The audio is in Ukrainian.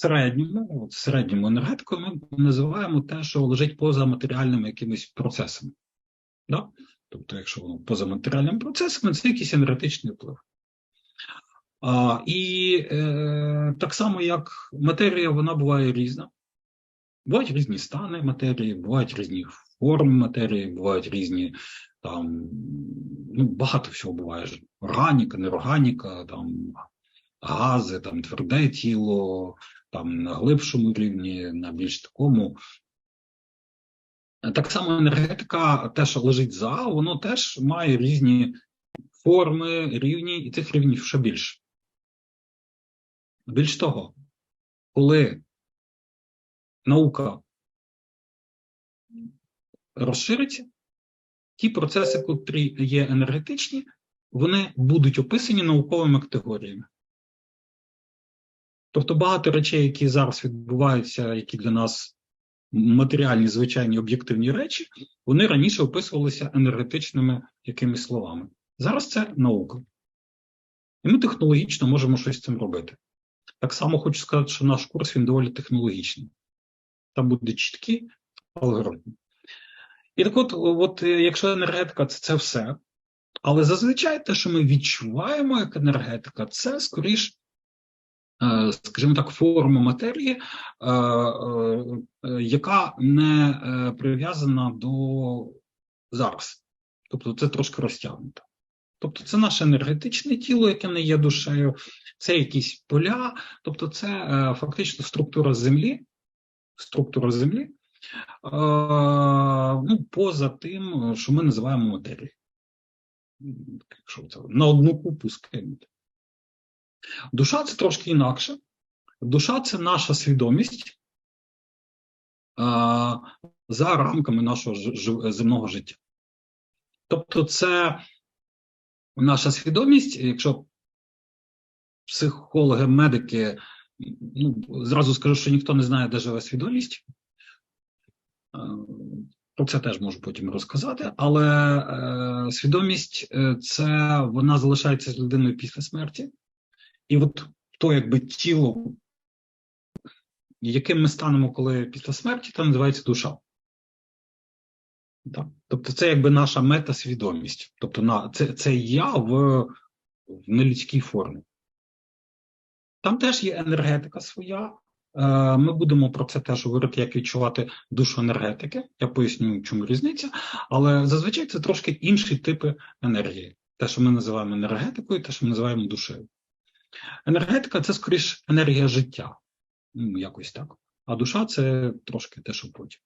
середньому, от середньому енергетикою ми називаємо те, що лежить поза матеріальними якимись процесами. Да? Тобто, якщо воно поза матеріальними процесами, це якийсь енергетичний вплив. А, і е, так само, як матерія, вона буває різна. Бувають різні стани матерії, бувають різні форми матерії, бувають різні там, ну, багато всього буває. Органіка, неорганіка, там, гази, там, тверде тіло, там на глибшому рівні, на більш такому. Так само енергетика, те, що лежить за, воно теж має різні форми, рівні, і цих рівнів ще більше. Більш того, коли наука розшириться, ті процеси, котрі є енергетичні, вони будуть описані науковими категоріями. Тобто багато речей, які зараз відбуваються, які для нас матеріальні, звичайні об'єктивні речі, вони раніше описувалися енергетичними якимись словами. Зараз це наука. І ми технологічно можемо щось з цим робити. Так само хочу сказати, що наш курс він доволі технологічний. Там буде чіткі алгоритми. І так от, от е, якщо енергетика це, це все, але зазвичай те, що ми відчуваємо як енергетика, це скоріш, скажімо так, форма матерії, е, е, е, яка не е, прив'язана до зараз. Тобто це трошки розтягнуто. Тобто це наше енергетичне тіло, яке не є душею, це якісь поля, тобто це е, фактично структура землі, структура землі, е, ну, поза тим, що ми називаємо матерією. На одну купу скинути. Душа це трошки інакше. Душа це наша свідомість е, за рамками нашого ж- земного життя. Тобто, це наша свідомість, якщо психологи, медики, ну, зразу скажу, що ніхто не знає, де живе свідомість. Е, Про це теж можу потім розказати, але е, свідомість е, це вона залишається з людиною після смерті, і от то, якби тіло, яким ми станемо, коли після смерті, це називається душа. Так. Тобто, це якби наша метасвідомість. Тобто, на, це, це я в, в нелюдській формі. Там теж є енергетика своя. Е, Ми будемо про це теж говорити, як відчувати душу енергетики. Я поясню, чому різниця. Але зазвичай це трошки інші типи енергії. Те, що ми називаємо енергетикою, те, що ми називаємо душею. Енергетика це скоріш енергія життя. Ну, якось так. А душа це трошки те, що потім.